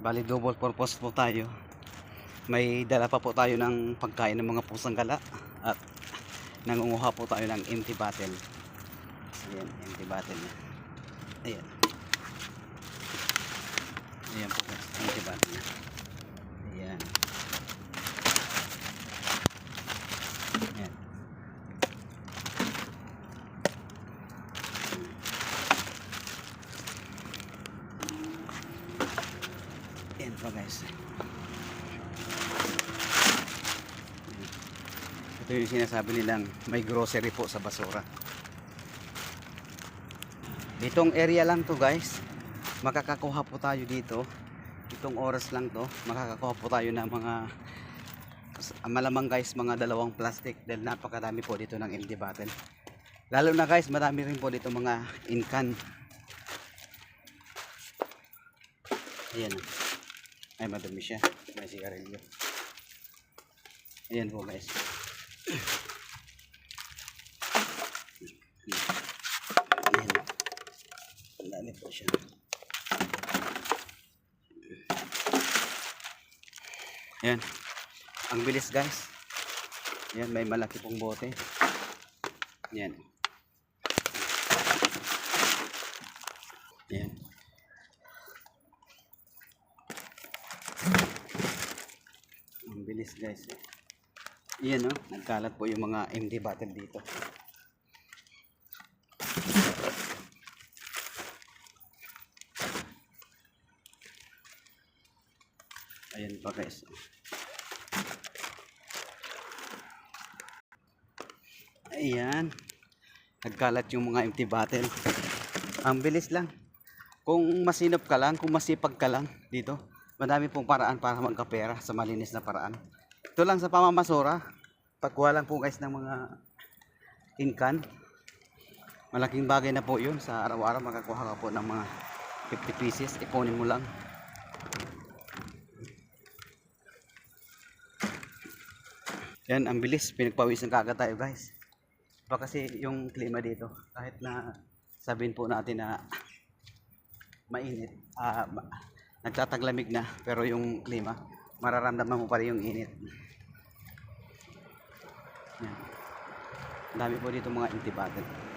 Bali double purpose po tayo. May dala pa po tayo ng pagkain ng mga pusang gala at nangunguha po tayo ng empty bottle. Ayan, empty bottle. Ayan. Ayan po guys, empty bottle na. Ayan. Ayan. Ayan po guys. Ito yung sinasabi nilang may grocery po sa basura. Ditong area lang to guys. Makakakuha po tayo dito. Itong oras lang to. Makakakuha po tayo ng mga malamang guys mga dalawang plastic dahil napakadami po dito ng empty bottle. Lalo na guys marami rin po dito mga incan. Ayan. Ay madumi siya. May sigarilyo. Ayan po guys. Ayan. Ang po siya. Ayan. Ang bilis guys. Ayan, may malaki pong bote. Ayan. Ayan. Bilis guys. Ayan no, nagkalat po yung mga empty bottle dito. Ayan pa guys. Ayan. Nagkalat yung mga empty bottle. Ang bilis lang. Kung masinop ka lang, kung masipag ka lang dito, madami pong paraan para magkapera sa malinis na paraan. Ito lang sa pamamasura. Pagkuha lang po guys ng mga inkan. Malaking bagay na po yun sa araw-araw makakuha ka po ng mga 50 pieces. Ipunin mo lang. Yan, ang bilis. Pinagpawisan kagad tayo guys. Iba kasi yung klima dito. Kahit na sabihin po natin na mainit, ma- nagtataglamig na, pero yung klima, mararamdaman mo pa rin yung init. Yan. Dami po dito mga bottle.